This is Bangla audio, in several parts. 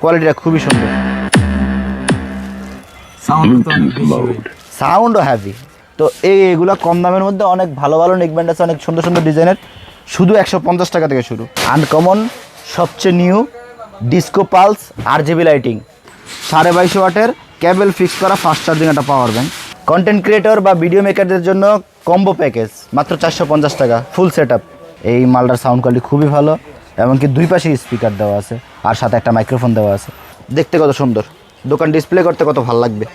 কোয়ালিটিটা খুবই সুন্দর। সাউন্ডও হ্যাভি তো এই এগুলো কম দামের মধ্যে অনেক ভালো ভালো নেকব্যান্ড আছে অনেক সুন্দর সুন্দর ডিজাইনের। শুধু একশো পঞ্চাশ টাকা থেকে শুরু। আনকমন সবচেয়ে new disco pulse RGB lighting সাড়ে বাইশো ওয়াটের ক্যাবেল ফিক্স করা ফাস্ট চার্জিং একটা পাওয়ার ব্যাংক কন্টেন্ট ক্রিয়েটর বা ভিডিও মেকারদের জন্য কম্বো প্যাকেজ মাত্র চারশো পঞ্চাশ টাকা ফুল সেট এই মালটার সাউন্ড কোয়ালিটি খুবই ভালো। এমনকি দুই পাশে স্পিকার দেওয়া আছে আর সাথে একটা মাইক্রোফোন দেওয়া আছে। দেখতে কত সুন্দর। দোকান ডিসপ্লে করতে কত ভালো লাগবে।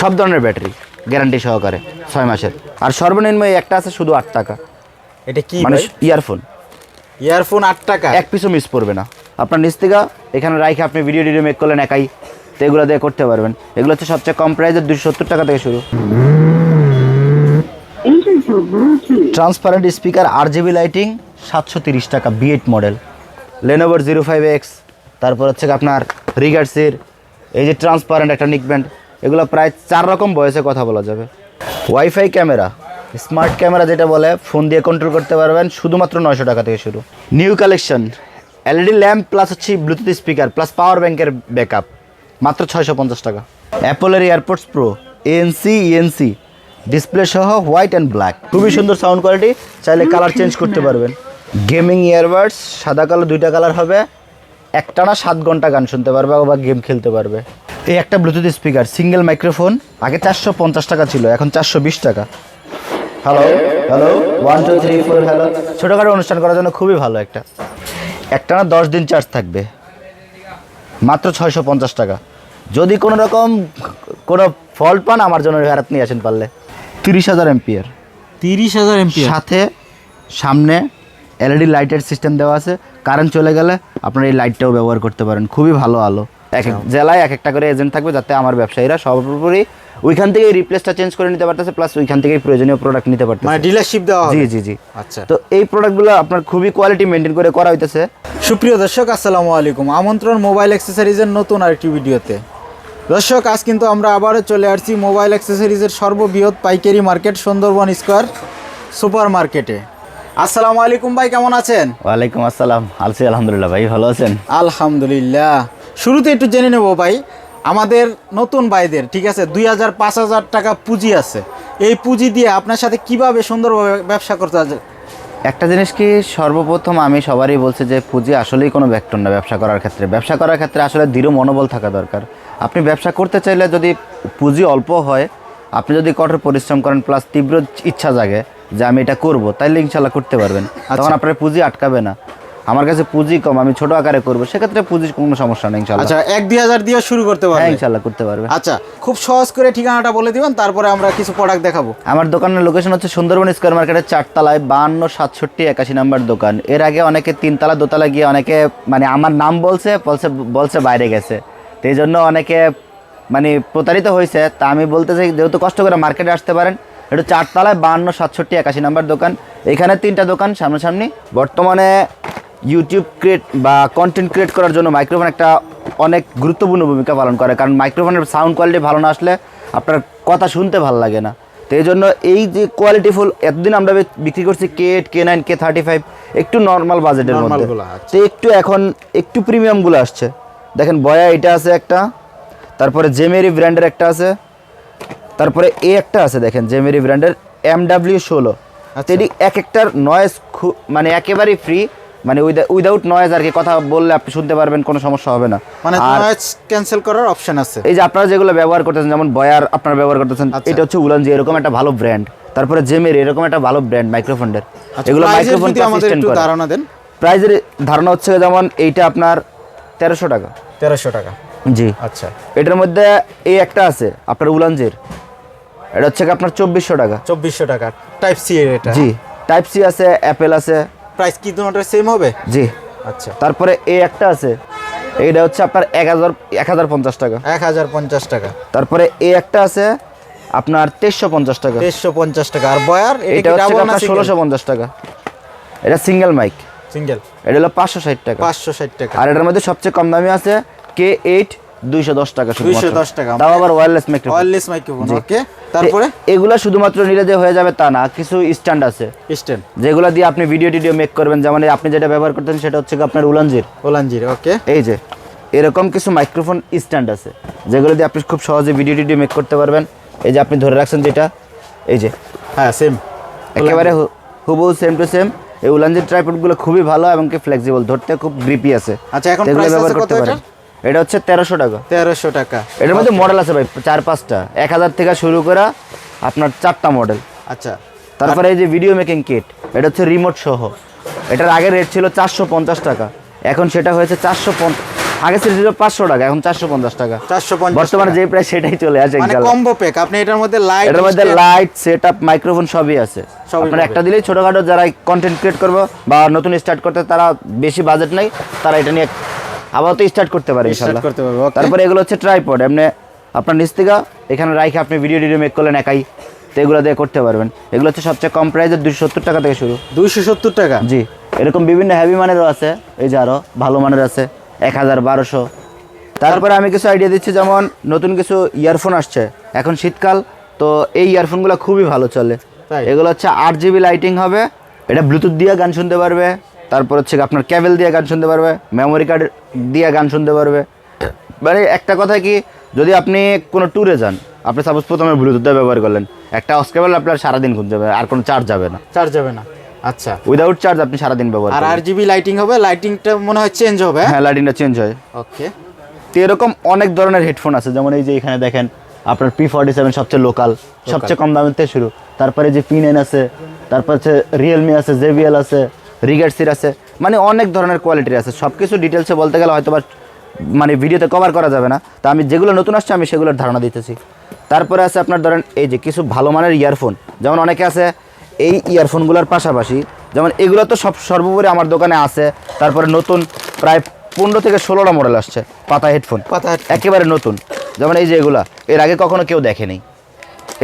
সব ধরনের ব্যাটারি গ্যারান্টি সহকারে ছয় মাসের। আর সর্বনিম্ন একটা আছে শুধু আট টাকা। এটা কি মানে ইয়ারফোন ইয়ারফোন আট টাকা। এক পিসও মিস পড়বে না। আপনার নিচ থেকে এখানে রাইখে আপনি ভিডিও টিডিও মেক করলেন একাই। তো এগুলো দিয়ে করতে পারবেন। এগুলো হচ্ছে সবচেয়ে কম প্রাইসের দুশো সত্তর টাকা থেকে শুরু। ট্রান্সপারেন্ট স্পিকার আর জিবি লাইটিং সাতশো তিরিশ টাকা বি এইট মডেল লেনোভার জিরো ফাইভ এক্স তারপর হচ্ছে আপনার রিগার্সের এই যে ট্রান্সপারেন্ট একটা নিকব্যান্ড এগুলো প্রায় চার রকম বয়সে কথা বলা যাবে। ওয়াইফাই ক্যামেরা স্মার্ট ক্যামেরা যেটা বলে ফোন দিয়ে কন্ট্রোল করতে পারবেন, শুধুমাত্র নয়শো টাকা থেকে শুরু। New collection LED lamp plus হচ্ছে ব্লুটুথ স্পিকার প্লাস পাওয়ার ব্যাংকের ব্যাকআপ মাত্র ছয়শো পঞ্চাশ টাকা। অ্যাপলের AirPods Pro ANC ENC display সহ হোয়াইট অ্যান্ড ব্ল্যাক খুবই সুন্দর সাউন্ড কোয়ালিটি চাইলে কালার চেঞ্জ করতে পারবেন। গেমিং ইয়ারবাডস সাদা কালো দুইটা কালার হবে। একটানা সাত ঘণ্টা গান শুনতে পারবে বা গেম খেলতে পারবে। এই একটা ব্লুটুথ স্পিকার সিঙ্গেল মাইক্রোফোন আগে চারশো পঞ্চাশ টাকা ছিল, এখন চারশো বিশ টাকা। Hello hello one two three four hello ছোটোখাটো অনুষ্ঠান করার জন্য খুবই ভালো একটা। একটানা দশ দিন চার্জ থাকবে। মাত্র ছয়শো পঞ্চাশ টাকা। যদি কোনো রকম কোনো ফল্ট পান, আমার জন্য ফেরত নিয়ে আসেন পারলে। তিরিশ হাজার এমপিয়ার। তিরিশ হাজার এমপি সাথে সামনে এলইডি লাইটের সিস্টেম দেওয়া আছে। কারেন্ট চলে গেলে আপনারা এই লাইটটাও ব্যবহার করতে পারেন। খুবই ভালো আলো। এক এক জেলায় এক একটা করে এজেন্ট থাকবে যাতে আমার ব্যবসায়ীরা সর্বোপরি ওইখান থেকে রিপ্লেসটা চেঞ্জ করে নিতে পারতেছে প্লাস ওইখান থেকেই প্রয়োজনীয় প্রোডাক্ট নিতে পারতেছে। মানে ডিলারশিপ দেওয়া জি জি জি। আচ্ছা। তো এই প্রোডাক্টগুলো আপনার খুবই কোয়ালিটি মেনটেন করে করা হইতেছে। সুপ্রিয় দর্শক আসসালামু আলাইকুম। আমন্ত্রণ মোবাইল অ্যাক্সেসরিজের নতুন আরেকটি ভিডিওতে। দর্শক আজ কিন্তু আমরা আবারও চলে আসছি মোবাইল অ্যাক্সেসরিজের সর্ববৃহৎ পাইকারি মার্কেট সুন্দরবন স্কোয়ার সুপার মার্কেটে আসসালামু আলাইকুম ভাই কেমন আছেন? ওয়ালাইকুম আসসালাম। আলসি আলহামদুলিল্লাহ ভাই ভালো আছেন? আলহামদুলিল্লাহ। শুরুতে একটু জেনে নেব ভাই আমাদের নতুন ভাইদের ঠিক আছে দুই হাজার পাঁচ হাজার টাকা পুঁজি আছে। এই পুঁজি দিয়ে আপনার সাথে কীভাবে সুন্দরভাবে ব্যবসা করতে হবে একটা জিনিস কি সর্বপ্রথম আমি সবারই বলছি যে পুঁজি আসলেই কোনো ব্যাকটন না ব্যবসা করার ক্ষেত্রে। ব্যবসা করার ক্ষেত্রে আসলে দৃঢ় মনোবল থাকা দরকার। আপনি ব্যবসা করতে চাইলে যদি পুঁজি অল্প হয় আপনি যদি কঠোর পরিশ্রম করেন প্লাস তীব্র ইচ্ছা জাগে যে আমি এটা করব তাইলে ইনশাল্লাহ করতে পারবেন। তখন আপনার পুঁজি আটকাবে না। আমার কাছে পুঁজি কম আমি ছোট আকারে করব সেক্ষেত্রে পুঁজির কোনো সমস্যা নেই ইনশাল্লাহ আচ্ছা এক দুই হাজার দিয়ে শুরু করতে হ্যাঁ ইনশাল্লাহ করতে পারবে। আচ্ছা খুব সহজ করে ঠিকানাটা বলে দিবেন তারপরে আমরা কিছু প্রোডাক্ট দেখাবো। আমার দোকানের লোকেশন হচ্ছে সুন্দরবন স্কোয়ার মার্কেটের চারতলায় বাহান্ন সাতষট্টি একাশি নাম্বার দোকান। এর আগে অনেকে তিনতলা দোতলা গিয়ে অনেকে মানে আমার নাম বলছে বলছে বলছে বাইরে গেছে। তো এই জন্য অনেকে মানে প্রতারিত হয়েছে। তা আমি বলতে চাই যেহেতু কষ্ট করে মার্কেটে আসতে পারেন একটু চারতলায় বাহান্ন সাতষট্টি একাশি নাম্বার দোকান। এখানে তিনটা দোকান সামনাসামনি। বর্তমানে ইউটিউব ক্রিয়েট বা কন্টেন্ট ক্রিয়েট করার জন্য মাইক্রোফোন একটা অনেক গুরুত্বপূর্ণ ভূমিকা পালন করে। কারণ মাইক্রোফোনের সাউন্ড কোয়ালিটি ভালো না আসলে আপনার কথা শুনতে ভালো লাগে না। তো এই জন্য এই যে কোয়ালিটিফুল এতদিন আমরা বিক্রি করছি K eight K nine K thirty five একটু নর্মাল বাজেটের মধ্যে। তো একটু এখন একটু প্রিমিয়ামগুলো আসছে। দেখেন বয়া এটা আছে একটা তারপরে জেমেরি ব্র্যান্ডের একটা আছে তারপরে এ একটা আছে দেখেন জেমেরি ব্র্যান্ডের এম ডাব্লিউ ষোলো। আচ্ছা। এটি এক একটার নয়েজ মানে একেবারেই ফ্রি মানে উইদাউট নয়েজ আর কি কথা বললে আপনি শুনতে পারবেন কোনো সমস্যা হবে না। মানে নয়েজ ক্যান্সেল করার অপশন আছে। এই যে আপনারা যেগুলো ব্যবহার করতেছেন যেমন বয়ার আপনারা ব্যবহার করতেছেন আচ্ছা। এটা হচ্ছে উলানজি এরকম একটা ভালো ব্র্যান্ড তারপরে জেমের এরকম একটা ভালো ব্র্যান্ড মাইক্রোফোনের আচ্ছা, এগুলো মাইক্রোফোন ধারণা দেন। প্রাইজের ধারণা হচ্ছে যেমন এইটা আপনার তেরোশো টাকা। তেরোশো টাকা। জি। আচ্ছা। এটার মধ্যে এই একটা আছে আপনার উলানজির। এটা হচ্ছে আপনার চব্বিশশো টাকা। চব্বিশশো টাকা। টাইপ সি এর এটা। জি টাইপ সি আছে অ্যাপেল আছে। প্রাইস কি দুটোটা সেম হবে? জি। আচ্ছা। তারপরে এই একটা আছে এইটা হচ্ছে আপনার এক হাজার এক হাজার পঞ্চাশ টাকা। এক হাজার পঞ্চাশ টাকা। তারপরে এই একটা আছে আপনার তেইশশো পঞ্চাশ টাকা। তেইশশো পঞ্চাশ টাকা। আর বয়ার এটা হচ্ছে আপনার ষোলোশো পঞ্চাশ টাকা। এটা সিঙ্গেল মাইক সিঙ্গেল এটা হলো পাঁচশো ষাট টাকা। পাঁচশো ষাট টাকা। আর এটার মধ্যে সবচেয়ে কম দামি আছে কে এইট দুইশো দশ টাকা শুধুমাত্র। 210 টাকা। তাও আবার wireless microphone wireless microphone okay তারপরে? এগুলা শুধুমাত্র নিলে যে হয়ে যাবে তা না কিছু স্ট্যান্ড আছে। স্ট্যান্ড যেগুলো দিয়ে আপনি ভিডিও টিডিও মেক করবেন। যেমন আপনি যেটা ব্যবহার করতেন সেটা হচ্ছে আপনার উলানজির। ওলানজির ওকে এই যে এরকম কিছু মাইক্রোফোন স্ট্যান্ড আছে। যেগুলো দিয়ে আপনি খুব সহজে ভিডিও টিডিও মেক করতে পারবেন। এই যে আপনি ধরে রাখছেন যেটা এই যে। হ্যাঁ সেম একেবারে হুবহু সেম টু সেম এই উলানজির ট্রাইপডগুলো খুবই ভালো এবং কি ফ্লেক্সিবল ধরতে খুব গ্রিপি আছে। আচ্ছা, এখন প্রাইস ব্যবহার করতে পারেন। এটা হচ্ছে তেরোশো টাকা। তেরোশো টাকা। এটার মধ্যে মডেল আছে ভাই চার পাঁচটা। এক হাজার থেকে শুরু করা আপনার চারটা মডেল আচ্ছা। তারপরে এই যে ভিডিও মেকিং কিট এটা হচ্ছে রিমোট সহ। এটার আগে রেট ছিল চারশো পঞ্চাশ টাকা। এখন সেটা হয়েছে চারশো আগে ছিল পাঁচশো টাকা এখন চারশো পঞ্চাশ টাকা। চারশো পঞ্চাশ বর্তমানে যে প্রাইস সেটাই চলে আসে কম্বো প্যাক আপনি এটার মধ্যে লাইট এটার মধ্যে লাইট সেট আপ মাইক্রোফোন সবই আছে। আপনার একটা দিলেই ছোটখাটো যারা কন্টেন্ট ক্রিয়েট করব বা নতুন স্টার্ট করতে তারা বেশি বাজেট নেই তারা এটা নিয়ে আপাতত স্টার্ট করতে পারে পারবে, তারপরে এগুলো হচ্ছে ট্রাইপড এমনি আপনার নিচ থেকে এখানে রাইখে আপনি ভিডিও টিডিও মেক করলেন একাই তো এগুলো দিয়ে করতে পারবেন। এগুলো হচ্ছে সবচেয়ে কম প্রাইসের দুশো সত্তর টাকা থেকে শুরু। দুইশো সত্তর টাকা? জি এরকম বিভিন্ন হেভি মানেরও আছে এই যে আরও ভালো মানের আছে। এক হাজার বারোশো। তারপরে আমি কিছু আইডিয়া দিচ্ছি যেমন নতুন কিছু ইয়ারফোন আসছে। এখন শীতকাল তো এই ইয়ারফোনগুলো খুবই ভালো চলে? এগুলো হচ্ছে আট জিবি লাইটিং হবে। এটা ব্লুটুথ দিয়ে গান শুনতে পারবে। তারপর হচ্ছে আপনার ক্যাবেল দিয়ে গান শুনতে পারবে। মেমোরি কার্ড দিয়ে গান শুনতে পারবে। মানে একটা কথা কি যদি আপনি কোনো ট্যুরে যান আপনি সাপোজ প্রথমে ব্লুটুথ দিয়ে ব্যবহার করলেন। একটা অস্কেবল আপনার সারাদিন ঘুম যাবে আর কোনো চার্জ যাবে না। চার্জ যাবে না। আচ্ছা। উইদাউট চার্জ আপনি সারাদিন ব্যবহার আর আর জিবি লাইটিং হবে লাইটিংটা মনে হয় চেঞ্জ হবে হ্যাঁ? লাইটিংটা চেঞ্জ হয়। ওকে তো এরকম অনেক ধরনের হেডফোন আছে যেমন এই যে এখানে দেখেন আপনার পি ফর্টি সেভেন সবচেয়ে লোকাল সবচেয়ে কম দামের থেকে শুরু। তারপরে যে পিন এন আছে তারপর হচ্ছে রিয়েলমি আছে জেবিএল আছে রিগার্সির আছে মানে অনেক ধরনের কোয়ালিটির আছে। সব কিছু ডিটেলসে বলতে গেলে হয়তো বা মানে ভিডিওতে কভার করা যাবে না। তা আমি যেগুলো নতুন আসছে আমি সেগুলোর ধারণা দিতেছি। তারপরে আছে আপনার ধরেন এই যে কিছু ভালো মানের ইয়ারফোন যেমন অনেকে আছে এই ইয়ারফোনগুলোর পাশাপাশি যেমন এগুলো তো সব সর্বোপরি আমার দোকানে আছে তারপরে নতুন প্রায় পনেরো থেকে ষোলোটা মডেল আসছে পাতা হেডফোন পাতা। একেবারে নতুন। যেমন এই যে এগুলা এর আগে কখনো কেউ দেখে নাই।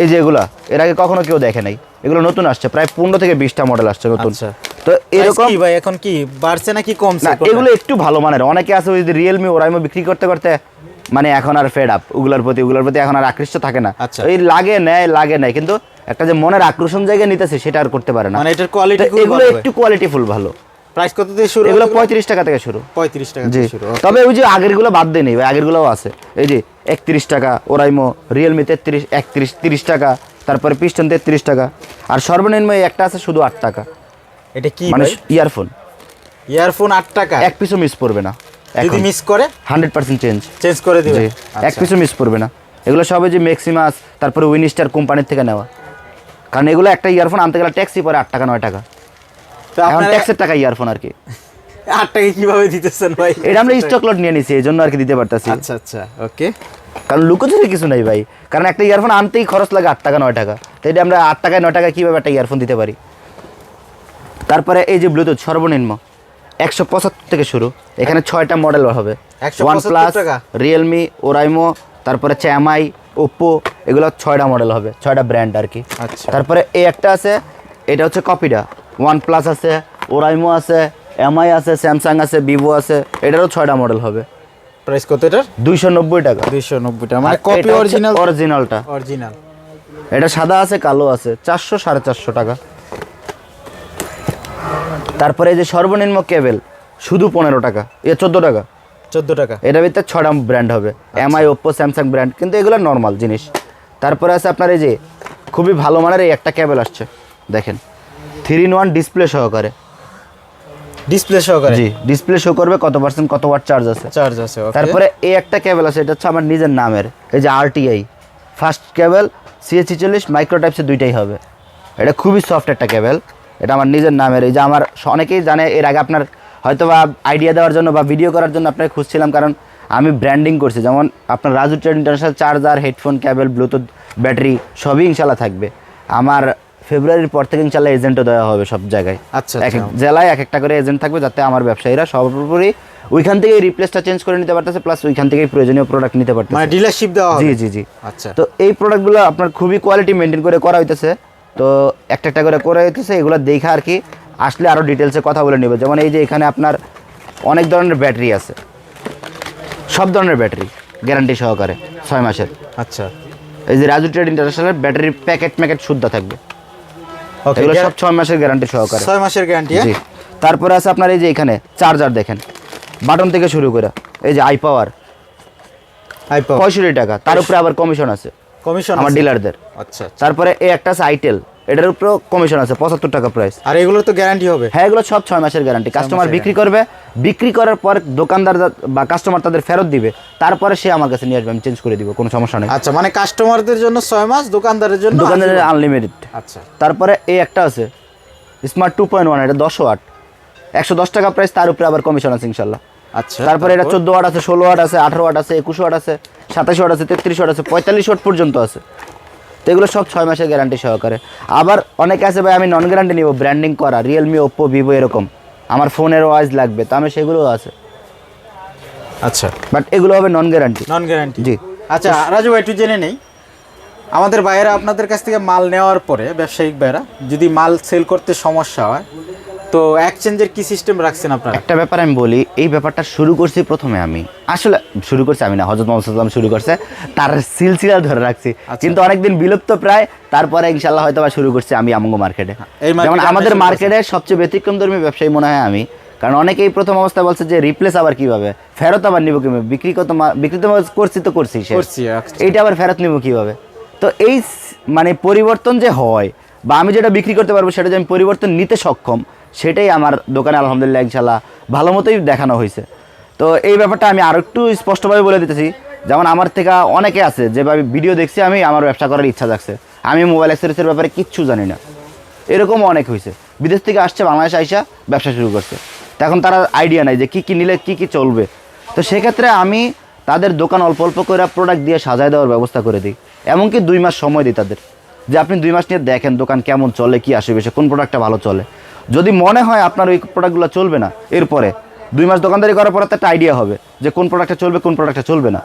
এই যে এগুলা এর আগে কখনো কেউ দেখে নাই। এগুলো নতুন আসছে প্রায় পনেরো থেকে বিশটা মডেল আসছে নতুন। আচ্ছা। তো এরকম কি ভাই এখন কি বাড়ছে নাকি কমছে? না এগুলো একটু ভালো মানের। অনেকে আছে ওই যে রিয়েলমি ওরাইমো বিক্রি করতে করতে মানে এখন আর ফেড আপ ওগুলোর প্রতি ওগুলোর প্রতি এখন আর আকৃষ্ট থাকে না। আচ্ছা। ওই লাগে নেয় লাগে নেয়। কিন্তু একটা যে মনের আকর্ষণ জায়গায় নিতেছে সেটা আর করতে পারে না। মানে এটার কোয়ালিটি এগুলো একটু কোয়ালিটিফুল ভালো। প্রাইস কত থেকে শুরু এগুলো পঁয়ত্রিশ টাকা থেকে শুরু। পঁয়ত্রিশ টাকা থেকে শুরু তবে ওই যে আগেরগুলো বাদ দেই দেয়নি ভাই আগেরগুলোও আছে। এই যে একত্রিশ টাকা ওরাইমো রিয়েলমি তেত্রিশ একত্রিশ তিরিশ টাকা তারপরে পিস্টন তেত্রিশ টাকা আর সর্বনিম্ন একটা আছে শুধু আট টাকা। এটা কি মানে ইয়ারফোন ইয়ারফোন আট টাকা? এক পিসও মিস পড়বে না। যদি মিস করে? হান্ড্রেড পার্সেন্ট চেঞ্জ চেঞ্জ করে দিবে? এক আচ্ছা। পিসও মিস পড়বে না। এগুলো সবে যে ম্যাক্সিমাস তারপরে উইনিস্টার কোম্পানির থেকে নেওয়া। কারণ এগুলো একটা ইয়ারফোন আনতে গেলে ট্যাক্সি পরে আট টাকা নয় টাকা। এখন ট্যাক্সের টাকা ইয়ারফোন আর কি। আট টাকা কীভাবে দিতেছেন ভাই? এটা আমরা স্টক লট নিয়ে নিছি এই জন্য আর কি দিতে পারতাছি। আচ্ছা আচ্ছা ওকে কারণ লুকোচুরি কিছু নাই ভাই। কারণ একটা ইয়ারফোন আনতেই খরচ লাগে আট টাকা নয় টাকা। তো এটা আমরা আট টাকায় নয় টাকা কীভাবে একটা ইয়ারফোন দিতে পারি? তারপরে এই যে ব্লুটুথ সর্বনিম্ন একশো পঁচাত্তর থেকে শুরু। এখানে ছয়টা মডেল হবে। ওয়ান প্লাস রিয়েলমি ওরাইমো তারপরে হচ্ছে এমআই ওপ্পো এগুলো ছয়টা মডেল হবে ছয়টা ব্র্যান্ড আর কি আচ্ছা। তারপরে এই একটা আছে এটা হচ্ছে কপিটা ওয়ান প্লাস আছে ওরাইমো আছে এমআই আছে স্যামসাং আছে ভিভো আছে এটারও ছয়টা মডেল হবে। প্রাইস কত এটার? দুইশো নব্বই টাকা। দুইশো নব্বই টাকা। মানে কপি অরিজিনাল অরিজিনালটা অরিজিনাল এটা সাদা আছে কালো আছে চারশো সাড়ে চারশো টাকা। তারপরে এই যে সর্বনিম্ন কেবেল শুধু পনেরো টাকা এ চোদ্দ টাকা। চোদ্দ টাকা। এটার ভিতরে ছটা ব্র্যান্ড হবে। এমআই ওপ্পো স্যামসাং ব্র্যান্ড কিন্তু এগুলো নর্মাল জিনিস। তারপরে আছে আপনার এই যে খুবই ভালো মানের এই একটা কেবল আসছে। দেখেন। থ্রি ইন ওয়ান ডিসপ্লে সহকারে। ডিসপ্লে সহকারে? জি ডিসপ্লে শো করবে কত পার্সেন্ট কত ওয়াট চার্জ আছে? চার্জ আছে। তারপরে এই একটা কেবল আছে এটা হচ্ছে আমার নিজের নামের। এই যে আরটিআই ফার্স্ট কেবল সিএসি চল্লিশ মাইক্রো টাইপসের দুইটাই হবে। এটা খুবই সফট একটা কেবল এটা আমার নিজের নামের। এই যে আমার অনেকেই জানে এর আগে আপনার হয়তো বা আইডিয়া দেওয়ার জন্য বা ভিডিও করার জন্য আপনাকে খুঁজছিলাম কারণ আমি ব্র্যান্ডিং করছি। যেমন আপনার Raju trade international charger headphone cable Bluetooth battery সবই ইনশাল্লাহ থাকবে। আমার ফেব্রুয়ারির পর থেকে ইনশাল্লাহ এজেন্টও দেওয়া হবে সব জায়গায়। আচ্ছা, এক এক আচ্ছা। জেলায় এক একটা করে এজেন্ট থাকবে যাতে আমার ব্যবসায়ীরা সর্বোপরি ওইখান থেকেই রিপ্লেসটা চেঞ্জ করে নিতে পারতেছে প্লাস ওইখান থেকেই প্রয়োজনীয় প্রোডাক্ট নিতে মানে পারতেছে ডিলারশিপ দেওয়া জি জি জি। আচ্ছা। তো এই প্রোডাক্টগুলো আপনার খুবই কোয়ালিটি মেনটেন করে করা হইতেছে। তো একটা একটা করে করা হইতেছে এগুলো দেখা আর কি আসলে আরও ডিটেলসে কথা বলে নেবে। যেমন এই যে এখানে আপনার অনেক ধরনের ব্যাটারি আছে। সব ধরনের ব্যাটারি গ্যারান্টি সহকারে ছয় মাসের। আচ্ছা। এই যে রাজু ট্রেড ইন্টারন্যাশনালের ব্যাটারির প্যাকেট প্যাকেট শুদ্ধ থাকবে। ওকে এগুলো সব ছয় মাসের গ্যারান্টি সহকারে। ছয় মাসের গ্যারান্টি জি। তারপরে আছে আপনার এই যে এখানে চার্জার দেখেন। বাটন থেকে শুরু করে এই যে আই পাওয়ার আইপো পঁয়ষট্টি টাকা তার উপরে আবার কমিশন আছে। কমিশন আমার ডিলারদের আচ্ছা তারপরে এই একটা আছে আইটেল এটার উপরেও কমিশন আছে পঁচাত্তর টাকা প্রাইস আর এগুলোর তো গ্যারান্টি হবে। হ্যাঁ এগুলো সব ছয় মাসের গ্যারান্টি কাস্টমার বিক্রি করবে বিক্রি করার পর দোকানদার বা কাস্টমার তাদের ফেরত দিবে তারপরে সে আমার কাছে নিয়ে আসবে আমি চেঞ্জ করে দিব কোনো সমস্যা নেই। আচ্ছা মানে কাস্টমারদের জন্য ছয় মাস দোকানদারের জন্য দোকানদারের আনলিমিটেড আচ্ছা। তারপরে এই একটা আছে স্মার্ট টু পয়েন্ট ওয়ান এটা দশ ওয়াট একশো দশ টাকা প্রাইস তার উপরে আবার কমিশন আছে ইনশাল্লাহ। আচ্ছা তারপরে এটা চোদ্দ ওয়াট আছে ষোলো ওয়াট আছে আঠারো ওয়াট আছে একুশ ওয়াট আছে সাতাশ ওয়াট আছে তেত্রিশ ওয়াট আছে পঁয়তাল্লিশ ওয়াট পর্যন্ত আছে। তো এগুলো সব ছয় মাসের গ্যারান্টি সহকারে। আবার অনেকে আছে ভাই আমি নন গ্যারান্টি নিব ব্র্যান্ডিং করা রিয়েলমি ওপ্পো ভিভো এরকম। আমার ফোনের ওয়াইজ লাগবে। তো আমি সেগুলোও আছে। আচ্ছা। বাট এগুলো হবে নন গ্যারান্টি নন গ্যারান্টি জি। আচ্ছা রাজু ভাই একটু জেনে নেই। আমাদের ভাইয়েরা আপনাদের কাছ থেকে মাল নেওয়ার পরে ব্যবসায়িক ভাইয়েরা যদি মাল সেল করতে সমস্যা হয় তো এক্সচেঞ্জের কি সিস্টেম রাখছেন আপনারা? একটা ব্যাপার আমি বলি এই ব্যাপারটা শুরু করছি প্রথমে আমি। আসলে শুরু করছি আমি না হজরত মোহাম্মদ সাল্লাম শুরু করছে তার সিলসিলা ধরে রাখছি। কিন্তু অনেকদিন বিলুপ্ত প্রায় তারপরে ইনশাল্লাহ হয়তো শুরু করছি আমি আমঙ্গ মার্কেটে যেমন আমাদের মার্কেটে সবচেয়ে ব্যতিক্রম ধর্মী ব্যবসায়ী মনে হয় আমি। কারণ অনেকেই প্রথম অবস্থায় বলছে যে রিপ্লেস আবার কীভাবে? ফেরত আবার নিব কীভাবে? বিক্রি কত বিক্রি তো করছি তো করছি আচ্ছা। এইটা আবার ফেরত নিব কীভাবে? তো এই মানে পরিবর্তন যে হয় বা আমি যেটা বিক্রি করতে পারব সেটা যে আমি পরিবর্তন নিতে সক্ষম সেটাই আমার দোকানে আলহামদুলিল্লাহ ইনশাল্লাহ ভালো মতোই দেখানো হয়েছে। তো এই ব্যাপারটা আমি আরও একটু স্পষ্টভাবে বলে দিতেছি, যেমন আমার থেকে অনেকে আছে, যেভাবে ভিডিও দেখছি আমি, আমার ব্যবসা করার ইচ্ছা থাকছে আমি মোবাইল অ্যাক্সেসরিজের ব্যাপারে কিচ্ছু জানি না। এরকম অনেক হয়েছে। বিদেশ থেকে আসছে, বাংলাদেশ আইসা ব্যবসা শুরু করছে। তো এখন তারা আইডিয়া নাই যে কী কী নিলে কী কী চলবে। তো সেক্ষেত্রে আমি তাদের দোকান অল্প অল্প করে প্রোডাক্ট দিয়ে সাজায় দেওয়ার ব্যবস্থা করে দিই। এমনকি দুই মাস সময় দিই তাদের। যে আপনি দুই মাস নিয়ে দেখেন দোকান কেমন চলে, কি আসে বেশি কোন প্রোডাক্টটা ভালো চলে। যদি মনে হয় আপনার ওই প্রোডাক্টগুলো চলবে না এরপরে দুই মাস দোকানদারি করার পরে একটা আইডিয়া হবে যে কোন প্রোডাক্টটা চলবে কোন প্রোডাক্টটা চলবে না।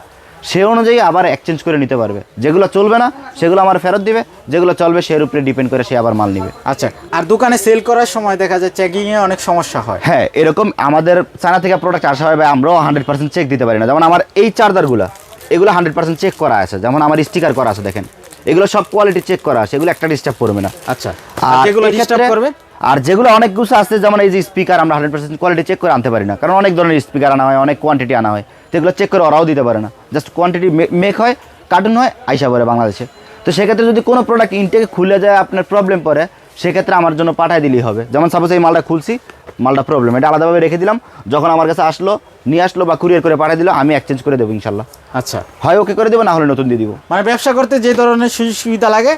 সে অনুযায়ী আবার এক্সচেঞ্জ করে নিতে পারবে। যেগুলো চলবে না সেগুলো আমার ফেরত দিবে যেগুলো চলবে সের উপরে ডিপেন্ড করে সে আবার মাল নিবে। আচ্ছা আর দোকানে সেল করার সময় দেখা যায় চেকিং এ অনেক সমস্যা হয়। হ্যাঁ এরকম আমাদের চায়না থেকে প্রোডাক্ট আসা হয় বা আমরাও হান্ড্রেড পার্সেন্ট চেক দিতে পারি না। যেমন আমার এই চার্জারগুলো এগুলো হান্ড্রেড পার্সেন্ট চেক করা আছে। যেমন আমার স্টিকার করা আছে দেখেন। এগুলো সব কোয়ালিটি চেক করা আছে এগুলো একটা ডিস্টার্ব করবে না। আচ্ছা আর যেগুলো ডিস্টার্ব করবে? আর যেগুলো অনেক কিছু আছে যেমন এই যে স্পিকার আমরা হান্ড্রেড পার্সেন্ট কোয়ালিটি চেক করে আনতে পারি না। কারণ অনেক ধরনের স্পিকার আনা হয় অনেক কোয়ান্টিটি আনা হয়। তো এগুলো চেক করে ওরাও দিতে পারে না। জাস্ট কোয়ান্টিটি মেক হয় কার্টুন হয় আইসা পড়ে বাংলাদেশে। তো সেক্ষেত্রে যদি কোনো প্রোডাক্ট ইনটেকে খুলে যায় আপনার প্রবলেম পড়ে সেক্ষেত্রে আমার জন্য পাঠাই দিলেই হবে। যেমন সাপোজ এই মালটা খুলছি মালটা প্রবলেম এটা আলাদাভাবে রেখে দিলাম যখন আমার কাছে আসলো নিয়ে আসলো বা কুরিয়ার করে পাঠিয়ে দিলো আমি এক্সচেঞ্জ করে দেবো ইনশাল্লাহ। আচ্ছা। হয় ওকে করে দেবো না হলে নতুন দিয়ে দিব। মানে ব্যবসা করতে যে ধরনের সুযোগ সুবিধা লাগে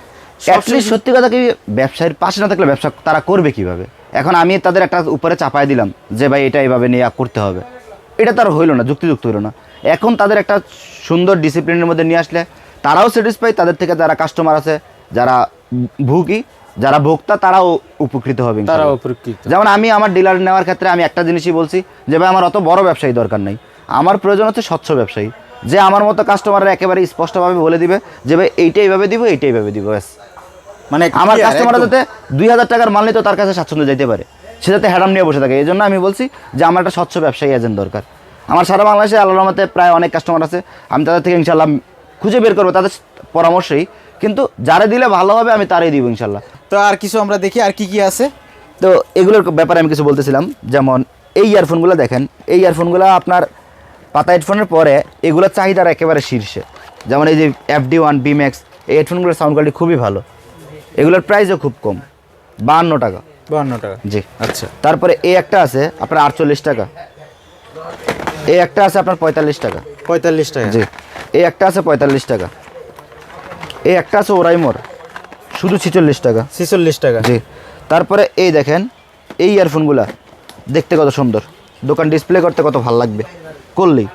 অ্যাটলিস্ট সত্যি কথা কি ব্যবসায়ীর পাশে না থাকলে ব্যবসা তারা করবে কীভাবে? এখন আমি তাদের একটা উপরে চাপায় দিলাম যে ভাই এটা এইভাবে নিয়ে করতে হবে। এটা তার হইল না যুক্তিযুক্ত হইল না। এখন তাদের একটা সুন্দর ডিসিপ্লিনের মধ্যে নিয়ে আসলে তারাও স্যাটিসফাই তাদের থেকে যারা কাস্টমার আছে যারা ভুগি যারা ভোক্তা তারাও উপকৃত হবে তারা উপকৃত। যেমন আমি আমার ডিলার নেওয়ার ক্ষেত্রে আমি একটা জিনিসই বলছি যে ভাই আমার অত বড় ব্যবসায়ী দরকার নেই। আমার প্রয়োজন হচ্ছে স্বচ্ছ ব্যবসায়ী। যে আমার মতো কাস্টমাররা একেবারে স্পষ্টভাবে বলে দিবে যে ভাই এইটা এইভাবে দিব এইটা এইভাবে দিব ব্যাস। মানে আমার clear, কাস্টমার যাতে দুই হাজার টাকার মাল নিতে তার কাছে স্বাচ্ছন্দ্য যেতে পারে। সে যাতে হ্যাডাম নিয়ে বসে থাকে। এই জন্য আমি বলছি যে আমার একটা স্বচ্ছ ব্যবসায়ী এজেন্ট দরকার। আমার সারা বাংলাদেশে আল্লাহর রহমতে প্রায় অনেক কাস্টমার আছে। আমি তাদের থেকে ইনশাল্লাহ খুঁজে বের করব তাদের পরামর্শেই। কিন্তু যারা দিলে ভালো হবে আমি তারাই দিব ইনশাল্লাহ তো আর কিছু আমরা দেখি আর কি কি আছে? তো এগুলোর ব্যাপারে আমি কিছু বলতেছিলাম। যেমন এই ইয়ারফোনগুলো দেখেন। এই ইয়ারফোনগুলো আপনার পাতা হেডফোনের পরে এগুলোর চাহিদার একেবারে শীর্ষে। যেমন এই যে এফ ডি ওয়ান বিম্যাক্স এই হেডফোনগুলোর সাউন্ড কোয়ালিটি খুবই ভালো। এগুলোর প্রাইসও খুব কম। বাহান্ন টাকা। বাহান্ন টাকা। জি। আচ্ছা। তারপরে এই একটা আছে আপনার আটচল্লিশ টাকা। এই একটা আছে আপনার পঁয়তাল্লিশ টাকা। পঁয়তাল্লিশ টাকা। জি। এই একটা আছে পঁয়তাল্লিশ টাকা। এই একটা আছে ওরাইমোর শুধু ছিচল্লিশ টাকা। ছেচল্লিশ টাকা। জি। তারপরে এই দেখেন এই ইয়ারফোনগুলা দেখতে কত সুন্দর। দোকান ডিসপ্লে করতে কত ভালো লাগবে। করলেই।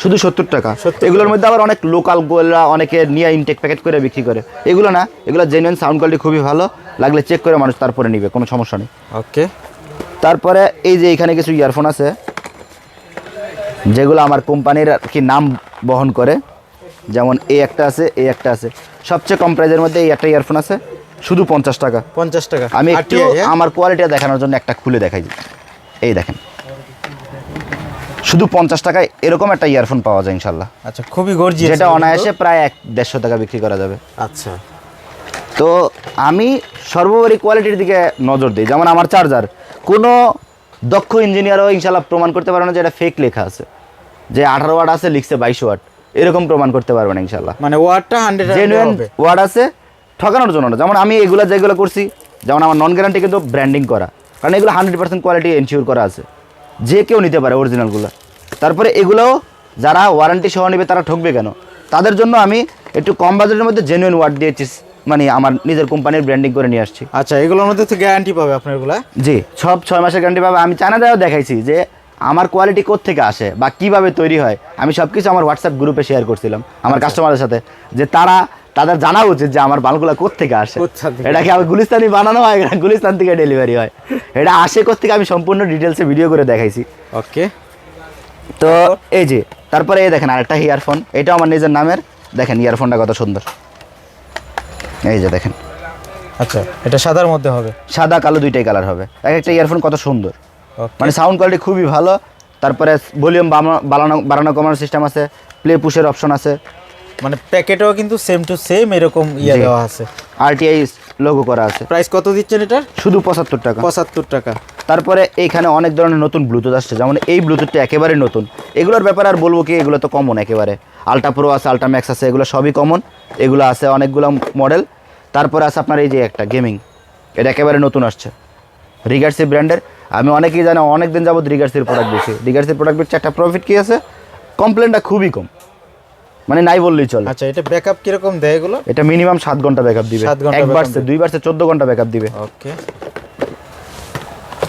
শুধু সত্তর টাকা। এগুলোর মধ্যে আবার অনেক লোকাল গোলা অনেকে নিয়ে ইনটেক প্যাকেট করে বিক্রি করে। এগুলো না এগুলো জেনুইন সাউন্ড কোয়ালিটি খুবই ভালো লাগলে চেক করে মানুষ তারপরে নিবে কোনো সমস্যা নেই। ওকে তারপরে এই যে এখানে কিছু ইয়ারফোন আছে যেগুলো আমার কোম্পানির আর কি নাম বহন করে যেমন এই একটা আছে এই একটা আছে। সবচেয়ে কম প্রাইজের মধ্যে এই একটা ইয়ারফোন আছে শুধু পঞ্চাশ টাকা। পঞ্চাশ টাকা। আমি একটু হ্যাঁ? আমার কোয়ালিটি দেখানোর জন্য একটা খুলে দেখাই এই দেখেন। শুধু পঞ্চাশ টাকায় এরকম একটা ইয়ারফোন পাওয়া যায় ইনশাল্লাহ। আচ্ছা খুবই গর্জিয়াস যেটা অনায়াসে প্রায় এক দেড়শো টাকা বিক্রি করা যাবে। আচ্ছা। তো আমি সর্বোপরি কোয়ালিটির দিকে নজর দিই। যেমন আমার চার্জার কোনো দক্ষ ইঞ্জিনিয়ারও ইনশাল্লাহ প্রমাণ করতে পারবে না যে এটা ফেক লেখা আছে। যে আঠারো ওয়াট আছে লিখছে বাইশ ওয়াট। এরকম প্রমাণ করতে পারবে না ইনশাল্লাহ। মানে ওয়াটটা হান্ড্রেড জেনুইন হবে। ওয়ার্ড আছে ঠকানোর জন্য না। যেমন আমি এগুলো যেগুলো করছি যেমন আমার নন গ্যারান্টি কিন্তু ব্র্যান্ডিং করা। কারণ এগুলো হান্ড্রেড পার্সেন্ট কোয়ালিটি এনশিওর করা আছে। যে কেউ নিতে পারে অরিজিনালগুলো তারপরে এগুলোও যারা ওয়ারেন্টি সহ নেবে তারা ঠকবে কেন? তাদের জন্য আমি একটু কম বাজেটের মধ্যে জেনুইন ওয়ার্ড দিয়েছি মানে আমার নিজের কোম্পানির ব্র্যান্ডিং করে নিয়ে আসছি। আচ্ছা এগুলোর মধ্যে তো গ্যারান্টি পাবে আপনার এগুলা জি সব ছয় মাসের গ্যারান্টি পাবে। আমি চায়নাতেও দেখাইছি যে আমার কোয়ালিটি থেকে আসে বা কীভাবে তৈরি হয়। আমি সব কিছু আমার হোয়াটসঅ্যাপ গ্রুপে শেয়ার করছিলাম আমার কাস্টমারের সাথে যে তারা তাদের জানা উচিত যে আমার মালগুলো থেকে আসে। এটা কি আমার গুলিস্তানি বানানো হয়? এটা গুলিস্তান থেকে ডেলিভারি হয়। এটা আসে থেকে আমি সম্পূর্ণ ডিটেলসে ভিডিও করে দেখাইছি। ওকে তো এই যে তারপরে এই দেখেন আরেকটা ইয়ারফোন এটাও আমার নিজের নামের। দেখেন ইয়ারফোনটা কত সুন্দর। এই যে দেখেন। আচ্ছা এটা সাদার মধ্যে হবে? সাদা কালো দুইটাই কালার হবে। এক একটা ইয়ারফোন কত সুন্দর। মানে সাউন্ড কোয়ালিটি খুবই ভালো। তারপরে ভলিউম বাড়ানো বাড়ানো কমানোর সিস্টেম আছে। প্লে পুশের অপশন আছে। মানে প্যাকেটেও কিন্তু সেম টু সেম এরকম ইয়ে। দেওয়া আছে। আরটিআই লোগো করা আছে। প্রাইস কত দিচ্ছেন এটার? শুধু পঁচাত্তর টাকা। পঁচাত্তর টাকা। তারপরে এইখানে অনেক ধরনের নতুন ব্লুটুথ আসছে। যেমন এই ব্লুটুথটা একেবারে নতুন। এগুলোর ব্যাপারে আর বলব কি এগুলো তো কমন একেবারে। আলট্রা প্রো আছে আলট্রা ম্যাক্স আছে এগুলো সবই কমন এগুলো আছে অনেকগুলো মডেল তারপরে আছে আপনার এই যে একটা গেমিং এটা একেবারে নতুন আসছে। রিগার্সি ব্র্যান্ডের আমি অনেকেই জানি অনেক দিন যাবত রিগার্সির প্রোডাক্ট বেশি রিগার্সির প্রোডাক্ট বেশি একটা প্রফিট কি আছে? কমপ্লেনটা খুবই কম। মানে নাই বললেই চলে। আচ্ছা এটা ব্যাকআপ কীরকম দেয় এগুলো? এটা মিনিমাম সাত ঘণ্টা ব্যাকআপ দিবে। এক বার্সে। দুই বার্সে চোদ্দ ঘণ্টা ব্যাকআপ দিবে। ওকে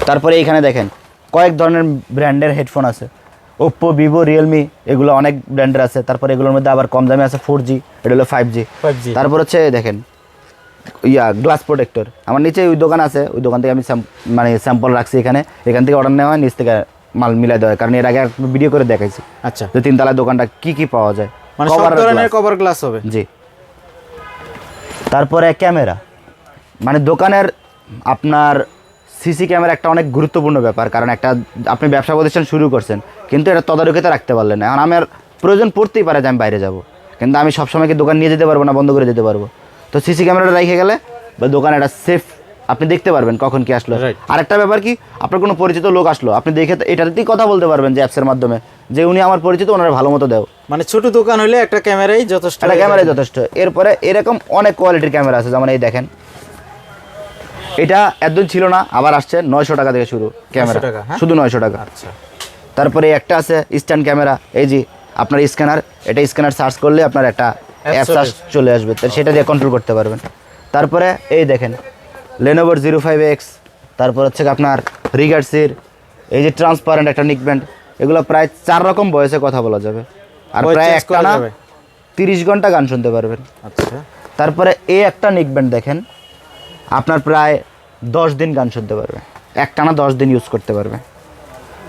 তারপরে এখানে দেখেন কয়েক ধরনের ব্র্যান্ডের হেডফোন আছে। ওপ্পো ভিভো রিয়েলমি এগুলো অনেক ব্র্যান্ডের আছে। তারপরে এগুলোর মধ্যে আবার কম দামে আছে ফোর জি এটা হলো ফাইভ জি তারপর হচ্ছে দেখেন ইয়া গ্লাস প্রোটেক্টর আমার নিচে ওই দোকান আছে ওই দোকান থেকে আমি মানে স্যাম্পল রাখছি এখানে। এখান থেকে অর্ডার নেওয়া হয় নিচ থেকে মাল মিলাই দেওয়া হয়। কারণ এর আগে ভিডিও করে দেখাইছি। আচ্ছা। যে তিনতলার দোকানটা কি কি পাওয়া যায়। মানে সব ধরনের কভার গ্লাস হবে। জি। তারপরে ক্যামেরা। মানে দোকানের আপনার সিসি ক্যামেরা একটা অনেক গুরুত্বপূর্ণ ব্যাপার কারণ একটা আপনি ব্যবসা প্রতিষ্ঠান শুরু করছেন কিন্তু এটা তদারকিতে রাখতে পারলেন না। এখন আমার প্রয়োজন পড়তেই পারে যে আমি বাইরে যাব। কিন্তু আমি সবসময় কি দোকান নিয়ে যেতে পারব না বন্ধ করে যেতে পারব? তো সিসি ক্যামেরাটা রেখে গেলে বা দোকান একটা সেফ আপনি দেখতে পারবেন কখন কি আসলো. আরেকটা ব্যাপার কি আপনার কোনো পরিচিত লোক আসলো আপনি দেখে এটাতেই কথা বলতে পারবেন যে অ্যাপসের মাধ্যমে। যে উনি আমার পরিচিত ওনারা ভালো মতো দেও। মানে ছোট দোকান হলে একটা ক্যামেরাই যথেষ্ট একটা ক্যামেরাই যথেষ্ট। এরপরে এরকম অনেক কোয়ালিটির ক্যামেরা আছে যেমন এই দেখেন। এটা একদম ছিল না আবার আসছে নয়শো টাকা থেকে শুরু ক্যামেরা। হ্যাঁ? শুধু নয়শো টাকা। আচ্ছা। তারপরে একটা আছে স্ট্যান্ড ক্যামেরা। এই যে আপনার স্ক্যানার এটা স্ক্যানার সার্চ করলে আপনার একটা অ্যাপ চলে চলে আসবে। তো সেটা দিয়ে কন্ট্রোল করতে পারবেন। তারপরে এই দেখেন লেনোভোর জিরো ফাইভ এক্স তারপর হচ্ছে আপনার রিগার্সির এই যে ট্রান্সপারেন্ট একটা নিকব্যান্ড এগুলো প্রায় চার রকম বয়সে কথা বলা যাবে। আর প্রায় একটা না তিরিশ ঘণ্টা গান শুনতে পারবেন। আচ্ছা। তারপরে এই একটা নিকব্যান্ড দেখেন আপনার প্রায় দশ দিন গান শুনতে পারবে। একটা না দশ দিন ইউজ করতে পারবে।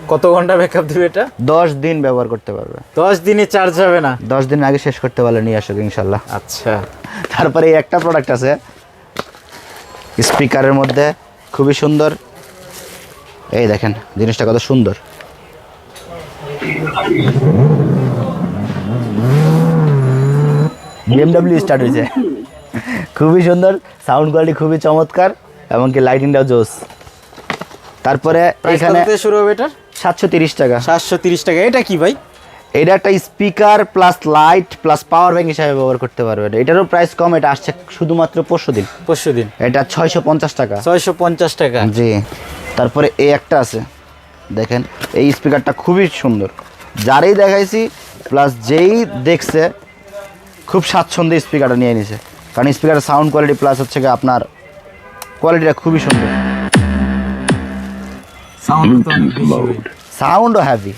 কত ঘণ্টা ব্যাকআপ দিবে এটা? দশ দিন ব্যবহার করতে পারবে। দশ দিনে চার্জ হবে না? দশ দিন আগে শেষ করতে পারলে নিয়ে আসুক ইনশাল্লাহ। আচ্ছা। তারপরে এই একটা প্রোডাক্ট আছে স্পিকারের মধ্যে খুবই সুন্দর। এই দেখেন জিনিসটা কত সুন্দর। বিএমডাব্লিউ স্টার্ট হয়েছে। খুবই সুন্দর সাউন্ড কোয়ালিটি খুবই চমৎকার এমনকি লাইটিংটাও জোস। তারপরে এখানে শুরু হবে এটা? সাতশো তিরিশ টাকা। সাতশো তিরিশ টাকা। এটা কি ভাই? এটা একটা speaker plus light plus power bank হিসাবে ব্যবহার করতে পারবেন এটারও প্রাইস কম এটা আসছে শুধুমাত্র পরশু দিন। পরশু দিন। এটা ছয়শো পঞ্চাশ টাকা। ছয়শো পঞ্চাশ টাকা। জি। তারপরে এই একটা আছে। দেখেন এই স্পিকারটা খুবই সুন্দর। যারেই দেখাইছি প্লাস যেই দেখছে খুব স্বাচ্ছন্দ্যে স্পিকারটা নিয়ে নিছে। কারণ স্পিকারের সাউন্ড কোয়ালিটি প্লাস হচ্ছে গিয়ে আপনার কোয়ালিটিটা খুবই সুন্দর। সাউন্ডও হ্যাভি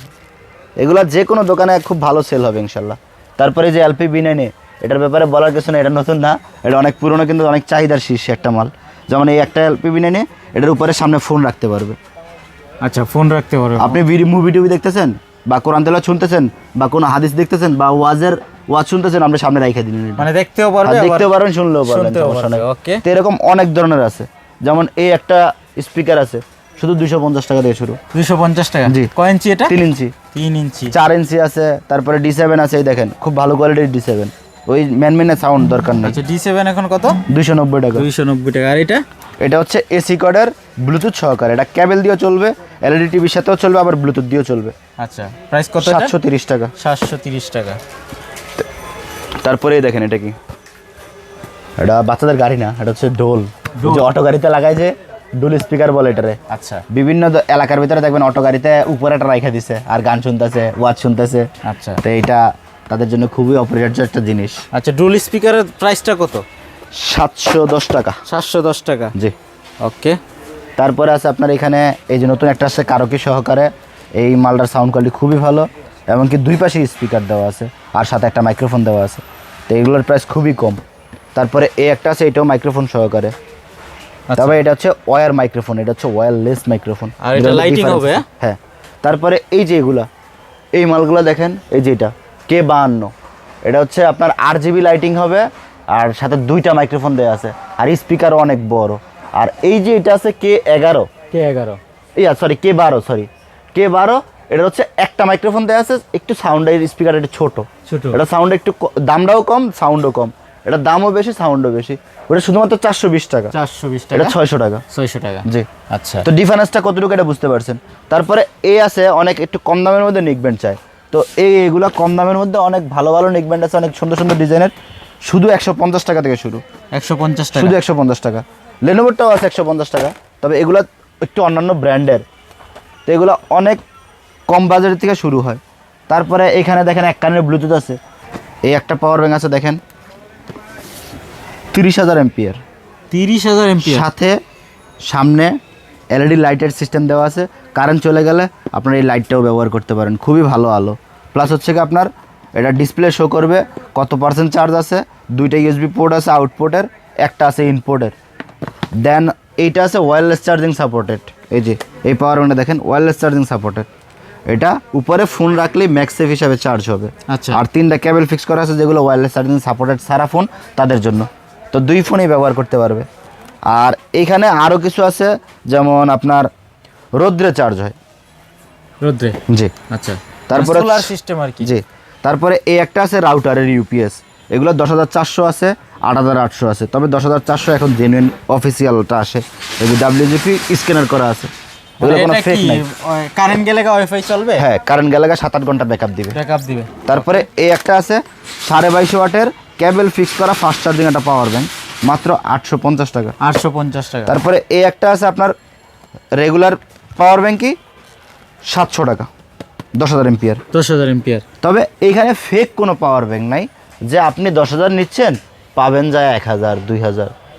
এগুলো যে কোনো দোকানে খুব ভালো সেল হবে ইনশাল্লাহ। তারপরে যে এলপি বি নাইনে এটার ব্যাপারে বলার কিছু না এটা নতুন না। এটা অনেক পুরনো কিন্তু অনেক চাহিদার শীর্ষে একটা মাল। যেমন এই একটা এলপি বি নাইনে এটার উপরে সামনে ফোন রাখতে পারবে। আচ্ছা ফোন রাখতে পারবে আপনি মুভি টুভি দেখতেছেন? বা কোরআন তেলা শুনতেছেন? বা কোনো হাদিস দেখতেছেন? বা ওয়াজের ওয়াজ শুনতেছেন? আপনি সামনে রেখে দিন মানে দেখতেও আর পারবে দেখতেও পারবেন শুনলেও পারবেন নেই। তো এরকম অনেক ধরনের আছে। যেমন এই একটা স্পিকার আছে শুধু দুশো পঞ্চাশ টাকা দিয়ে শুরু। দুশো পঞ্চাশ টাকা? জি। কয় ইঞ্চি এটা? তিন ইঞ্চি। তিন ইঞ্চি। চার ইঞ্চি আছে তারপরে ডি সেভেন আছে এই দেখেন খুব ভালো কোয়ালিটির ডি সেভেন ওই ম্যান ম্যানে সাউন্ড দরকার নেই। আচ্ছা ডি সেভেন এখন কত? দুইশো নব্বই টাকা। দুইশো নব্বই টাকা। আর এটা? এটা হচ্ছে এসি কর্ডের ব্লুটুথ সহকারে। এটা ক্যাবেল দিয়েও চলবে এলইডি টিভির সাথেও চলবে আবার ব্লুটুথ দিয়েও চলবে। আচ্ছা প্রাইস কত সাতশো তিরিশ টাকা। সাতশো তিরিশ টাকা। তারপরে দেখেন এটা কি। এটা বাচ্চাদের গাড়ি না এটা হচ্ছে ডোল। যে অটো গাড়িতে লাগায় যে ডোল স্পিকার বলে এটারে। আচ্ছা। বিভিন্ন এলাকার ভিতরে দেখবেন অটো গাড়িতে উপরে একটা রাইখা দিছে আর গান শুনতেছে ওয়াজ শুনতেছে। আচ্ছা। তো এইটা তাদের জন্য খুবই অপরিহার্য একটা জিনিস। আচ্ছা ডুল স্পিকারের প্রাইসটা কত? সাতশো দশ টাকা। সাতশো দশ টাকা। জি। ওকে তারপরে আছে আপনার এখানে এই যে নতুন একটা আছে কারকি সহকারে। এই মালটার সাউন্ড কোয়ালিটি খুবই ভালো এমনকি দুই পাশে স্পিকার দেওয়া আছে আর সাথে একটা মাইক্রোফোন দেওয়া আছে। তো এগুলোর প্রাইস খুবই কম। তারপরে এই একটা আছে এটাও মাইক্রোফোন সহকারে। তবে এটা হচ্ছে ওয়্যার মাইক্রোফোন এটা হচ্ছে ওয়্যারলেস মাইক্রোফোন আর এটা lighting হবে, হ্যাঁ? হ্যাঁ। তারপরে এই যে এগুলা এই মালগুলো দেখেন এই যে এটা। কে বাহান্ন? এটা হচ্ছে আপনার আট জিবি লাইটিং হবে আর সাথে দুইটা মাইক্রোফোন দেওয়া আছে। আর স্পিকারও অনেক বড়। আর এই যে এটা আছে কে এগারো? কে এগারো। ইয়া সরি কে বারো সরি কে বারো এটা হচ্ছে একটা মাইক্রোফোন দেওয়া আছে একটু সাউন্ডের স্পিকার এটা ছোট। ছোট। এটা সাউন্ড একটু দামটাও কম সাউন্ডও কম। এটা দামও বেশি সাউন্ডও বেশি। ওটা শুধুমাত্র চারশো বিশ টাকা। চারশো বিশ এটা টাকা ছয়শো টাকা। ছয়শো টাকা। জি। আচ্ছা। তো ডিফারেন্সটা কতটুকু এটা বুঝতে পারছেন? তারপরে এ আছে অনেক একটু কম দামের মধ্যে নিকব্যান্ড চায় তো এই এগুলো কম দামের মধ্যে অনেক ভালো ভালো নিকব্যান্ড আছে অনেক সুন্দর সুন্দর ডিজাইনের। শুধু একশো পঞ্চাশ টাকা থেকে শুরু। একশো পঞ্চাশ টাকা। শুধু একশো পঞ্চাশ টাকা। লেনোভোরটাও আছে একশো পঞ্চাশ টাকা। তবে এগুলো একটু অন্যান্য ব্র্যান্ডের। তো এগুলো অনেক কম বাজারের থেকে শুরু হয়। তারপরে এখানে দেখেন এক কানের ব্লুটুথ আছে। এই একটা পাওয়ার ব্যাঙ্ক আছে দেখেন। তিরিশ হাজার এমপিয়ার তিরিশ হাজার এমপি সাথে সামনে এলইডি লাইটের সিস্টেম দেওয়া আছে। কারেন্ট চলে গেলে আপনার এই লাইটটাও ব্যবহার করতে পারেন খুবই ভালো আলো। প্লাস হচ্ছে কি আপনার এটা ডিসপ্লে শো করবে কত পার্সেন্ট চার্জ আছে দুইটা ইউএসবি পোর্ট আছে আউটপোর্টের একটা আছে ইনপোর্টের দেন এইটা আছে ওয়্যারলেস চার্জিং সাপোর্টেড এই যে এই পাওয়ার ব্যাংকটা দেখেন ওয়্যারলেস চার্জিং সাপোর্টেড এটা উপরে ফোন রাখলেই ম্যাক্সেফ হিসাবে চার্জ হবে। আচ্ছা। আর তিনটা কেবল ফিক্স করা আছে যেগুলো ওয়্যারলেস চার্জিং সাপোর্টেড সারা ফোন তাদের জন্য। তো দুই ফোনই ব্যবহার করতে পারবে। আর এখানে আরও কিছু আছে যেমন আপনার রৌদ্রে চার্জ হয়। রোদ্রে? জি। আচ্ছা। তারপরে সোলার সিস্টেম আর কি? জি। তারপরে এই একটা আছে রাউটারের ইউপিএস এগুলো দশ হাজার চারশো আছে আট হাজার আটশো আছে। তবে দশ হাজার চারশো এখন জেনুইন অফিসিয়ালটা আসে। যে ডাব্লিউজিপি স্ক্যানার করা আছে। এগুলো কারেন্ট গেলে ওয়াইফাই চলবে? হ্যাঁ কারেন্ট গেলে সাত আট ঘণ্টা ব্যাকআপ দিবে। ব্যাকআপ দিবে। তারপরে এই একটা আছে সাড়ে বাইশো ওয়াটের কেবল ফিক্স করা ফাস্ট চার্জিং একটা পাওয়ার ব্যাংক মাত্র আটশো পঞ্চাশ টাকা। আটশো পঞ্চাশ টাকা। তারপরে এই একটা আছে আপনার রেগুলার পাওয়ার ব্যাঙ্কই সাতশো টাকা। দশ হাজার এমপিয়ার দশ হাজার এমপিয়ার তবে এইখানে ফেক কোনো পাওয়ার ব্যাঙ্ক নাই যে আপনি দশ হাজার নিচ্ছেন পাবেন যায় এক হাজার দুই হাজার।